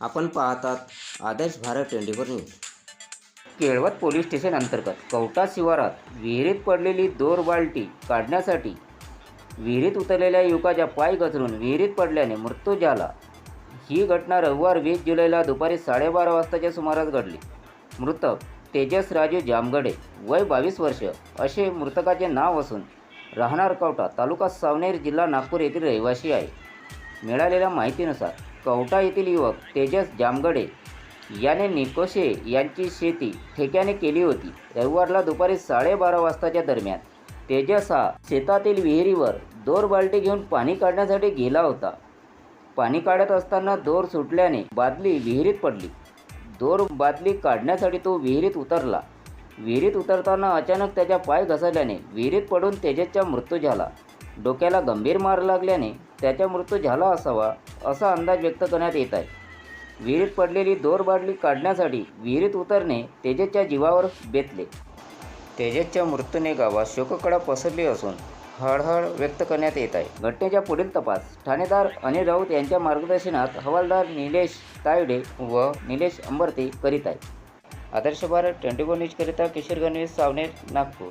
आपण पाहतात Adarsh Bharat twenty four news. Kelwad police station अंतर्गत कवटा शिवारात विहिरीत पडलेली दोर बाल्टी काढण्यासाठी विहिरीत उतरलेल्या युवकाच्या पाय घसरून विहिरीत पडल्याने मृत्यू झाला. ही घटना रविवार वीस जुलैला दुपारी साडेबारा वाजताच्या सुमारास घडली. मृतक तेजस राजू जामगडे वय बावीस वर्ष असे मृतकाचे नाव असून राहणार कवटा तालुका सावनेर जिल्हा नागपूर येथील रहिवासी आहे. मिळालेल्या माहितीनुसार कवटा येथील युवक तेजस जामगडे याने निकोशे यांची शेती ठेक्याने केली होती. रविवारला दुपारी साडेबारा वाजताच्या दरम्यान तेजस हा शेतातील विहिरीवर दोर बाल्टी घेऊन पाणी काढण्यासाठी गेला होता. पाणी काढत असताना दोर सुटल्याने बादली विहिरीत पडली. दोर बादली काढण्यासाठी तो विहिरीत उतरला. विहिरीत उतरताना अचानक त्याच्या पाय घसरल्याने विहिरीत पडून तेजसचा मृत्यू झाला. डोक्याला गंभीर मार लागल्याने त्याचा मृत्यू झाला असावा असा अंदाज व्यक्त करण्यात येत आहे. विहिरीत पडलेली दोर बाटली काढण्यासाठी विहिरीत उतरणे तेजसच्या जीवावर बेतले. तेजसच्या मृत्यूने गावात शोककडा पसरली असून हळहळ व्यक्त करण्यात येत आहे. घटनेच्या पुढील तपास ठाणेदार अनिल राऊत यांच्या मार्गदर्शनात हवालदार निलेश तायडे व निलेश अंबरते करीत आहे आदर्श भारत ट्वेंटी फोर न्यूजकरिता किशोर गणवेश सावनेर नागपूर.